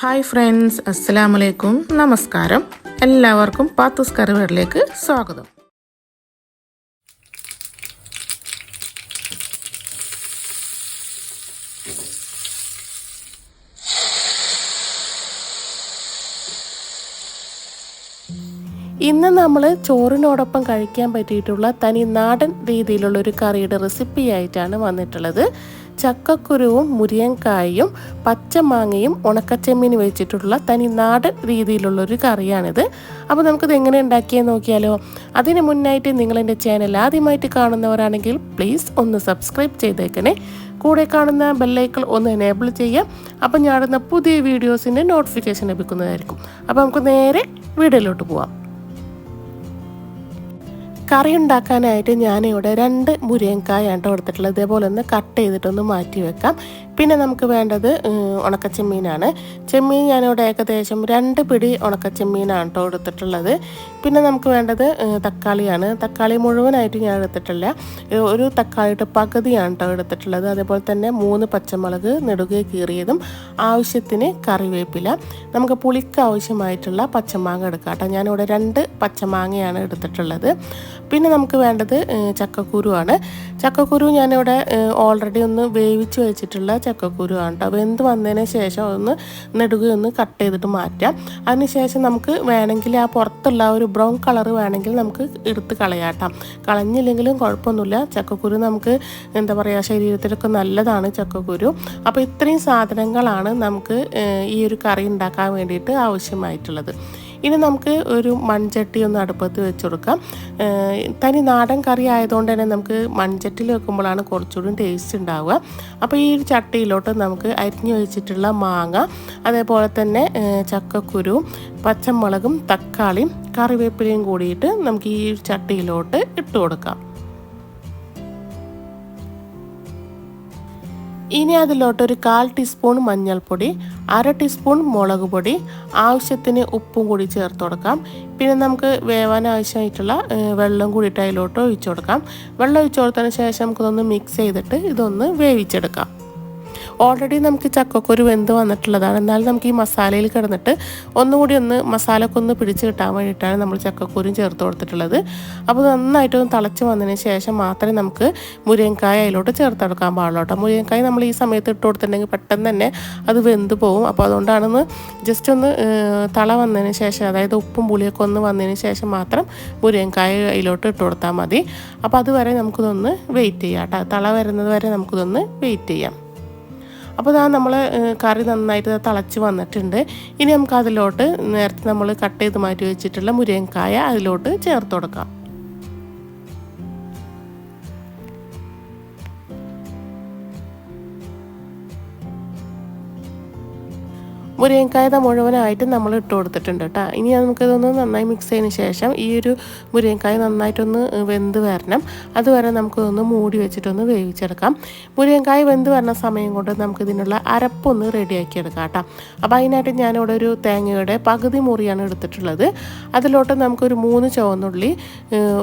Hi friends അസ്സലാമു അലൈക്കും നമസ്കാരം എല്ലാവർക്കും പാത്തൂസ് കറിവേറിലേക്ക് സ്വാഗതം. ഇന്ന് നമ്മൾ ചോറിനോടൊപ്പം കഴിക്കാൻ പറ്റിയിട്ടുള്ള തനി നാടൻ രീതിയിലുള്ള ഒരു കറിയുടെ റെസിപ്പി ആയിട്ടാണ് വന്നിട്ടുള്ളത്. ചക്കക്കുരുവും മുരിയൻകായും പച്ചമാങ്ങയും ഉണക്കച്ചെമ്മീൻ വെച്ചിട്ടുള്ള തനി നാടൻ രീതിയിലുള്ള ഒരു കറിയാണിത്. അപ്പോൾ നമുക്കിത് എങ്ങനെ ഉണ്ടാക്കിയെന്ന് നോക്കിയാലോ? അതിന് മുന്നായിട്ട് നിങ്ങൾ എന്റെ ചാനൽ ആദ്യമായിട്ട് കാണുന്നവരാണെങ്കിൽ പ്ലീസ് ഒന്ന് സബ്സ്ക്രൈബ് ചെയ്തേക്കണേ. കൂടെ കാണുന്ന ബെല്ലൈക്കൾ ഒന്ന് എനേബിൾ ചെയ്യാം. അപ്പം ഞാടുന്ന പുതിയ വീഡിയോസിന്റെ നോട്ടിഫിക്കേഷൻ ലഭിക്കുന്നതായിരിക്കും. അപ്പോൾ നമുക്ക് നേരെ വീഡിയോയിലോട്ട് പോവാം. കറി ഉണ്ടാക്കാനായിട്ട് ഞാനിവിടെ രണ്ട് മുരിയങ്കായാണ് കേട്ടോ ഇതേപോലെ ഒന്ന് കട്ട് ചെയ്തിട്ടൊന്ന് മാറ്റി വെക്കാം. പിന്നെ നമുക്ക് വേണ്ടത് ഉണക്കച്ചെമ്മീനാണ്. ചെമ്മീൻ ഞാനിവിടെ ഏകദേശം രണ്ട് പിടി ഉണക്കച്ചെമ്മീനാണ് കേട്ടോ എടുത്തിട്ടുള്ളത്. പിന്നെ നമുക്ക് വേണ്ടത് തക്കാളിയാണ്. തക്കാളി മുഴുവനായിട്ട് ഞാൻ എടുത്തിട്ടില്ല. ഒരു തക്കാളിയുടെ പകുതിയാണ് കേട്ടോ എടുത്തിട്ടുള്ളത്. അതേപോലെ തന്നെ മൂന്ന് പച്ചമുളക് നെടുകെ കീറിയതും ആവശ്യത്തിന് കറിവേപ്പില. നമുക്ക് പുളിക്ക് ആവശ്യമായിട്ടുള്ള പച്ചമാങ്ങ എടുക്കാം കേട്ടോ. ഞാനിവിടെ രണ്ട് പച്ചമാങ്ങയാണ് എടുത്തിട്ടുള്ളത്. പിന്നെ നമുക്ക് വേണ്ടത് ചക്കക്കുരുവാണ് ചക്കക്കുരു ഞാനിവിടെ ഓൾറെഡി ഒന്ന് വേവിച്ച് വെച്ചിട്ടുള്ള ചക്കക്കുരു ആണ് കേട്ടോ വെന്ത് വന്നതിന് ശേഷം ഒന്ന് നെടുകയൊന്ന് കട്ട് ചെയ്തിട്ട് മാറ്റാം. അതിനുശേഷം നമുക്ക് വേണമെങ്കിൽ ആ പുറത്തുള്ള ഒരു ബ്രൗൺ കളർ വേണമെങ്കിൽ നമുക്ക് എടുത്ത് കളയാട്ടാം കളഞ്ഞില്ലെങ്കിലും കുഴപ്പമൊന്നുമില്ല. ചക്കക്കുരു നമുക്ക് എന്താ പറയുക ശരീരത്തിലൊക്കെ നല്ലതാണ് ചക്കക്കുരു. അപ്പോൾ ഇത്രയും സാധനങ്ങളാണ് നമുക്ക് ഈ ഒരു കറി ഉണ്ടാക്കാൻ വേണ്ടിയിട്ട് ആവശ്യമായിട്ടുള്ളത്. ഇനി നമുക്ക് ഒരു മൺചട്ടി ഒന്ന് അടുപ്പത്ത് വെച്ച് കൊടുക്കാം. തനി നാടൻ കറി ആയതുകൊണ്ട് തന്നെ നമുക്ക് മൺചട്ടിയിൽ വെക്കുമ്പോഴാണ് കുറച്ചുകൂടി ടേസ്റ്റ് ഉണ്ടാവുക. അപ്പോൾ ഈ ഒരു ചട്ടിയിലോട്ട് നമുക്ക് അരിഞ്ഞു വെച്ചിട്ടുള്ള മാങ്ങ അതേപോലെ തന്നെ ചക്കക്കുരു പച്ചമുളകും തക്കാളിയും കറിവേപ്പിലയും കൂടിയിട്ട് നമുക്ക് ഈ ചട്ടിയിലോട്ട് ഇട്ട് കൊടുക്കാം. ഇനി അതിലോട്ട് ഒരു കാൽ ടീസ്പൂൺ മഞ്ഞൾപ്പൊടി അര ടീസ്പൂൺ മുളക് പൊടി ആവശ്യത്തിന് ഉപ്പും കൂടി ചേർത്ത് കൊടുക്കാം. പിന്നെ നമുക്ക് വേവാൻ ആവശ്യമായിട്ടുള്ള വെള്ളം കൂടിയിട്ട് അതിലോട്ട് ഒഴിച്ചു കൊടുക്കാം. വെള്ളം ഒഴിച്ചു കൊടുത്തതിന് ശേഷം നമുക്കിതൊന്ന് മിക്സ് ചെയ്തിട്ട് ഇതൊന്ന് വേവിച്ചെടുക്കാം. ഓൾറെഡി നമുക്ക് ചക്കക്കുരു വെന്ത് വന്നിട്ടുള്ളതാണ്. എന്നാലും നമുക്ക് ഈ മസാലയിൽ കിടന്നിട്ട് ഒന്നുകൂടി ഒന്ന് മസാലയൊക്കെ ഒന്ന് പിടിച്ച് കിട്ടാൻ വേണ്ടിയിട്ടാണ് നമ്മൾ ചക്കക്കുരും ചേർത്ത് കൊടുത്തിട്ടുള്ളത്. അപ്പോൾ നന്നായിട്ടൊന്ന് തിളച്ച് വന്നതിന് ശേഷം മാത്രമേ നമുക്ക് മുരിയൻകായ അതിലോട്ട് ചേർത്തെടുക്കാൻ പാടുള്ളൂ കേട്ടോ. നമ്മൾ ഈ സമയത്ത് ഇട്ട് കൊടുത്തിട്ടുണ്ടെങ്കിൽ പെട്ടെന്ന് തന്നെ അത് വെന്ത് പോകും. അപ്പോൾ അതുകൊണ്ടാണെന്ന് ജസ്റ്റ് ഒന്ന് തള വന്നതിന് ശേഷം അതായത് ഉപ്പും പുളിയൊക്കെ ഒന്ന് വന്നതിന് ശേഷം മാത്രം മുരിയൻകായ അതിലോട്ട് ഇട്ട് കൊടുത്താൽ മതി. അപ്പോൾ അതുവരെ നമുക്കിതൊന്ന് വെയിറ്റ് ചെയ്യാം കേട്ടോ. തള വരുന്നത് വരെ നമുക്കിതൊന്ന് വെയിറ്റ് ചെയ്യാം. അപ്പോൾ ഇതാ നമ്മൾ കറി നന്നായിട്ട് തിളച്ച് വന്നിട്ടുണ്ട്. ഇനി നമുക്ക് അതിലോട്ട് നേരത്തെ നമ്മൾ കട്ട് ചെയ്ത് മാറ്റി വെച്ചിട്ടുള്ള മുരിങ്ങക്കായ അതിലോട്ട് ചേർത്ത് കൊടുക്കാം. മുരിങ്ങക്കായ മുഴുവനായിട്ട് നമ്മൾ ഇട്ട് കൊടുത്തിട്ടുണ്ട് കേട്ടോ. ഇനി നമുക്കിതൊന്ന് നന്നായി മിക്സ് ചെയ്തതിന് ശേഷം ഈ ഒരു മുരിങ്ങക്കായ നന്നായിട്ടൊന്ന് വെന്ത് വരണം. അതുവരെ നമുക്കിതൊന്ന് മൂടി വെച്ചിട്ടൊന്ന് വേവിച്ചെടുക്കാം. മുരിങ്ങക്കായ വെന്ത് വരുന്ന സമയം കൊണ്ട് നമുക്കിതിനുള്ള അരപ്പൊന്ന് റെഡിയാക്കി എടുക്കാം കേട്ടോ. അപ്പോൾ അതിനായിട്ട് ഞാനിവിടെ ഒരു തേങ്ങയുടെ പകുതി മുറിയാണ് എടുത്തിട്ടുള്ളത്. അതിലോട്ട് നമുക്കൊരു മൂന്ന് ചുവന്നുള്ളി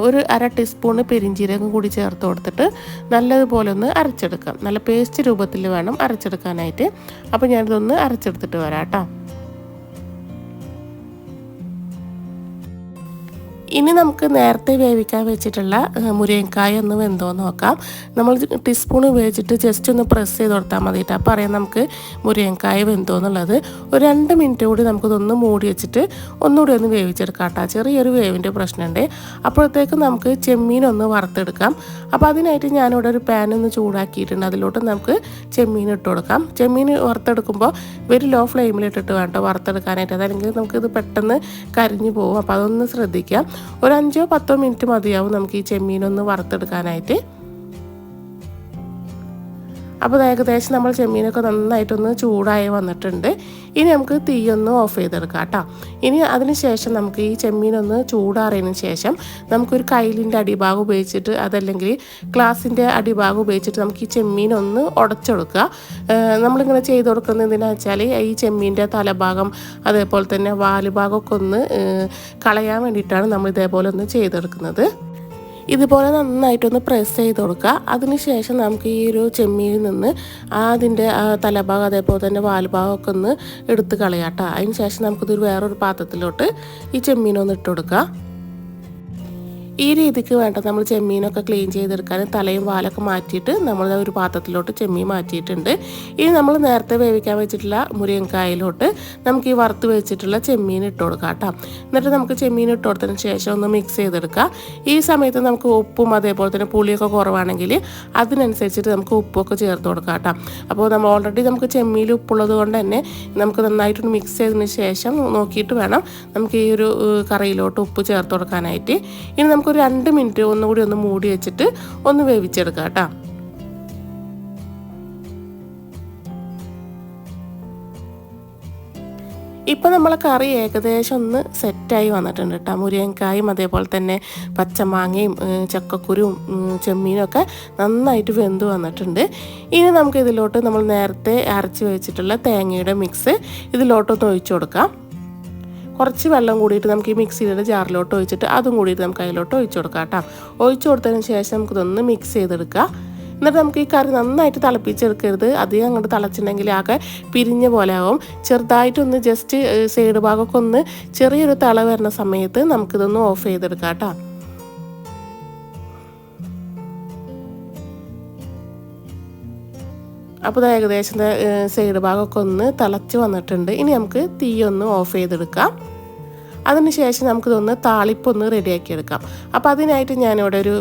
ഒരു അര ടീസ്പൂൺ പെരിഞ്ചീരകം കൂടി ചേർത്ത് കൊടുത്തിട്ട് നല്ലതുപോലെ ഒന്ന് അരച്ചെടുക്കാം. നല്ല പേസ്റ്റ് രൂപത്തിൽ വേണം അരച്ചെടുക്കാനായിട്ട്. അപ്പോൾ ഞാനിതൊന്ന് അരച്ചെടുത്തിട്ട് വരാം കേട്ടോ ഇനി നമുക്ക് നേരത്തെ വേവിക്കാൻ വെച്ചിട്ടുള്ള മുരിങ്ങക്കായ ഒന്ന് വെന്തോ നോക്കാം. നമ്മൾ ടീസ്പൂൺ ഉപയോഗിച്ചിട്ട് ജസ്റ്റ് ഒന്ന് പ്രസ് ചെയ്ത് കൊടുത്താൽ മതിയിട്ട് അപ്പോൾ അറിയാം നമുക്ക് മുരിങ്ങക്കായ വെന്തോന്നുള്ളത് ഒരു രണ്ട് മിനിറ്റ് കൂടി നമുക്കിതൊന്ന് മൂടി വെച്ചിട്ട് ഒന്നുകൂടി ഒന്ന് വേവിച്ചെടുക്കാം കേട്ടോ. ചെറിയൊരു വേവിന്റെ പ്രശ്നമുണ്ട്. അപ്പോഴത്തേക്ക് നമുക്ക് ചെമ്മീൻ ഒന്ന് വറുത്തെടുക്കാം. അപ്പോൾ അതിനായിട്ട് ഞാനിവിടെ ഒരു പാൻ ഒന്ന് ചൂടാക്കിയിട്ടുണ്ട്. അതിലോട്ട് നമുക്ക് ചെമ്മീൻ ഇട്ട് കൊടുക്കാം. ചെമ്മീൻ വറുത്തെടുക്കുമ്പോൾ വെരി ലോ ഫ്ലെയിമിലിട്ടിട്ട് വേണ്ട വറുത്തെടുക്കാനായിട്ട്. അതല്ലെങ്കിൽ നമുക്കിത് പെട്ടെന്ന് കരിഞ്ഞു പോകും. അപ്പോൾ അതൊന്ന് ശ്രദ്ധിക്കാം. ഒരു അഞ്ചോ പത്തോ മിനിറ്റ് മതിയാവും നമുക്ക് ഈ ചെമ്മീനൊന്ന് വറുത്തെടുക്കാനായിട്ട്. അപ്പോൾ ഏകദേശം നമ്മൾ ചെമ്മീനൊക്കെ നന്നായിട്ടൊന്ന് ചൂടായി വന്നിട്ടുണ്ട്. ഇനി നമുക്ക് തീയൊന്ന് ഓഫ് ചെയ്തെടുക്കാം കേട്ടോ. ഇനി അതിന് ശേഷം നമുക്ക് ഈ ചെമ്മീനൊന്ന് ചൂടാറിയതിന് ശേഷം നമുക്കൊരു കയ്യിലിന്റെ അടിഭാഗം ഉപയോഗിച്ചിട്ട് അതല്ലെങ്കിൽ ഗ്ലാസിന്റെ അടിഭാഗം ഉപയോഗിച്ചിട്ട് നമുക്ക് ഈ ചെമ്മീനൊന്ന് ഉടച്ചെടുക്കുക. നമ്മളിങ്ങനെ ചെയ്ത് കൊടുക്കുന്നത് എന്തിനാ വെച്ചാൽ ഈ ചെമ്മീന്റെ തലഭാഗം അതേപോലെ തന്നെ വാലുഭാഗമൊക്കെ ഒന്ന് കളയാൻ വേണ്ടിയിട്ടാണ് നമ്മൾ ഇതേപോലെ ഒന്ന് ചെയ്തെടുക്കുന്നത്. ഇതുപോലെ നന്നായിട്ടൊന്ന് പ്രസ് ചെയ്ത് കൊടുക്കുക. അതിനുശേഷം നമുക്ക് ഈ ഒരു ചെമ്മിയിൽ നിന്ന് അതിന്റെ തലഭാഗം അതേപോലെ തന്നെ വാൽഭാഗമൊക്കെ ഒന്ന് എടുത്ത് കളയാട്ടോ അതിന് ശേഷം നമുക്കിതൊരു വേറൊരു പാത്രത്തിലോട്ട് ഈ ചെമ്മീനൊന്ന് ഇട്ട് കൊടുക്കുക. ഈ രീതിക്ക് വേണ്ട നമ്മൾ ചെമ്മീനൊക്കെ ക്ലീൻ ചെയ്തെടുക്കാൻ തലയും വാലൊക്കെ മാറ്റിയിട്ട് നമ്മൾ ഒരു പാത്രത്തിലോട്ട് ചെമ്മീൻ മാറ്റിയിട്ടുണ്ട്. ഇനി നമ്മൾ നേരത്തെ വേവിക്കാൻ വെച്ചിട്ടുള്ള മുരിങ്ങക്കായയിലോട്ട് നമുക്ക് ഈ വറുത്ത് വെച്ചിട്ടുള്ള ചെമ്മീൻ ഇട്ട് കൊടുക്കാം കേട്ടോ. എന്നിട്ട് നമുക്ക് ചെമ്മീൻ ഇട്ട് കൊടുത്തതിന് ശേഷം ഒന്ന് മിക്സ് ചെയ്തെടുക്കുക ഈ സമയത്ത് നമുക്ക് ഉപ്പും അതേപോലെ തന്നെ പുളിയൊക്കെ കുറവാണെങ്കിൽ അതിനനുസരിച്ചിട്ട് നമുക്ക് ഉപ്പൊക്കെ ചേർത്ത് കൊടുക്കാം കേട്ടോ. അപ്പോൾ നമ്മൾ ഓൾറെഡി നമുക്ക് ചെമ്മീൻ ഉപ്പുള്ളത് കൊണ്ട് തന്നെ നമുക്ക് നന്നായിട്ടൊന്ന് മിക്സ് ചെയ്തതിന് ശേഷം നോക്കിയിട്ട് വേണം നമുക്ക് ഈ ഒരു കറിയിലോട്ട് ഉപ്പ് ചേർത്ത് കൊടുക്കാനായിട്ട്. ഇനി നമുക്കൊരു രണ്ട് മിനിറ്റ് ഒന്നുകൂടി ഒന്ന് മൂടി വെച്ചിട്ട് ഒന്ന് വേവിച്ചെടുക്കാം കേട്ടോ. ഇപ്പം നമ്മളെ കറി ഏകദേശം ഒന്ന് സെറ്റായി വന്നിട്ടുണ്ട് കേട്ടോ. മുരിയങ്കായും അതേപോലെ തന്നെ പച്ചമാങ്ങയും ചക്കക്കുരും ചെമ്മീനും ഒക്കെ നന്നായിട്ട് വെന്ത് വന്നിട്ടുണ്ട്. ഇനി നമുക്ക് ഇതിലോട്ട് നമ്മൾ നേരത്തെ അരച്ച് വെച്ചിട്ടുള്ള തേങ്ങയുടെ മിക്സ് ഇതിലോട്ടൊന്ന് ഒഴിച്ചു കൊടുക്കാം. കുറച്ച് വെള്ളം കൂടിയിട്ട് നമുക്ക് ഈ മിക്സിയുടെ ജാറിലോട്ട് ഒഴിച്ചിട്ട് അതും കൂടിയിട്ട് നമുക്ക് അതിലോട്ട് ഒഴിച്ചു കൊടുക്കാം കേട്ടോ. ഒഴിച്ചു കൊടുത്തതിന് ശേഷം നമുക്കിതൊന്ന് മിക്സ് ചെയ്തെടുക്കുക. എന്നിട്ട് നമുക്ക് ഈ കറി നന്നായിട്ട് തിളപ്പിച്ചെടുക്കരുത്. അധികം അങ്ങോട്ട് തിളച്ചിട്ടുണ്ടെങ്കിൽ ആകെ പിരിഞ്ഞ പോലെ ആവും. ചെറുതായിട്ടൊന്ന് ജസ്റ്റ് സൈഡ് ഭാഗമൊക്കെ ഒന്ന് ചെറിയൊരു തിള വരുന്ന സമയത്ത് നമുക്കിതൊന്ന് ഓഫ് ചെയ്തെടുക്കാം കേട്ടോ. അപ്പോൾ ഏകദേശം സൈഡ് ഭാഗമൊക്കെ ഒന്ന് തിളച്ച് വന്നിട്ടുണ്ട്. ഇനി നമുക്ക് തീയൊന്ന് ഓഫ് ചെയ്തെടുക്കാം. അതിനുശേഷം നമുക്കിതൊന്ന് താളിപ്പൊന്ന് റെഡിയാക്കി എടുക്കാം അപ്പോൾ അതിനായിട്ട് ഞാനിവിടെ ഒരു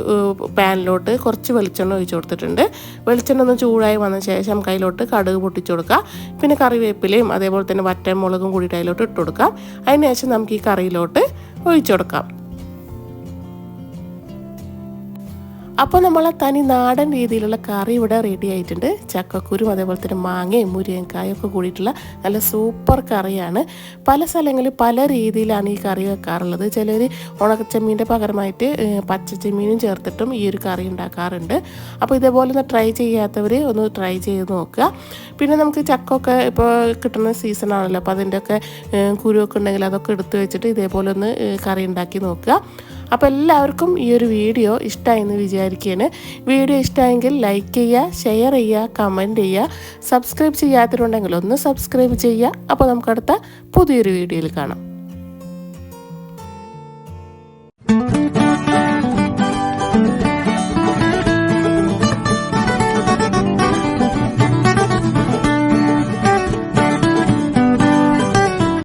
പാനിലോട്ട് കുറച്ച് വെളിച്ചെണ്ണ ഒഴിച്ചു കൊടുത്തിട്ടുണ്ട്. വെളിച്ചെണ്ണ ഒന്ന് ചൂടായി വന്ന ശേഷം കയ്യിലോട്ട് കടുക് പൊട്ടിച്ചു കൊടുക്കാം. പിന്നെ കറിവേപ്പിലയും അതേപോലെ തന്നെ വറ്റമുളകും കൂടിയിട്ട് അതിലോട്ട് ഇട്ട് കൊടുക്കാം. അതിനുശേഷം നമുക്ക് ഈ കറിയിലോട്ട് ഒഴിച്ചു കൊടുക്കാം. അപ്പോൾ നമ്മൾ ആ തനി നാടൻ രീതിയിലുള്ള കറി ഇവിടെ റെഡി ആയിട്ടുണ്ട്. ചക്കക്കുരും അതേപോലെ തന്നെ മാങ്ങയും മുരിയൻകായും ഒക്കെ കൂടിയിട്ടുള്ള നല്ല സൂപ്പർ കറിയാണ്. പല സ്ഥലങ്ങളിൽ പല രീതിയിലാണ് ഈ കറി വെക്കാറുള്ളത്. ചിലർ ഉണക്കച്ചെമ്മീന്റെ പകരമായിട്ട് പച്ചച്ചമ്മീനും ചേർത്തിട്ടും ഈ ഒരു കറി ഉണ്ടാക്കാറുണ്ട്. അപ്പോൾ ഇതേപോലെ ഒന്ന് ട്രൈ ചെയ്യാത്തവർ ഒന്ന് ട്രൈ ചെയ്ത് നോക്കുക. പിന്നെ നമുക്ക് ചക്കൊക്കെ ഇപ്പോൾ കിട്ടുന്ന സീസൺ ആണല്ലോ. അപ്പോൾ അതിന്റെയൊക്കെ കുരുവൊക്കെ ഉണ്ടെങ്കിൽ അതൊക്കെ എടുത്തു വെച്ചിട്ട് ഇതേപോലെ ഒന്ന് കറി ഉണ്ടാക്കി നോക്കുക. അപ്പോൾ എല്ലാവർക്കും ഈ ഒരു വീഡിയോ ഇഷ്ടമായെന്ന് വിചാരിക്കുകയാണ്. വീഡിയോ ഇഷ്ടമായെങ്കിൽ ലൈക്ക് ചെയ്യുക ഷെയർ ചെയ്യുക കമന്റ് ചെയ്യുക. സബ്സ്ക്രൈബ് ചെയ്യാത്തവരുണ്ടെങ്കിൽ ഒന്ന് സബ്സ്ക്രൈബ് ചെയ്യുക. അപ്പോൾ നമുക്കടുത്ത പുതിയൊരു വീഡിയോയിൽ കാണാം.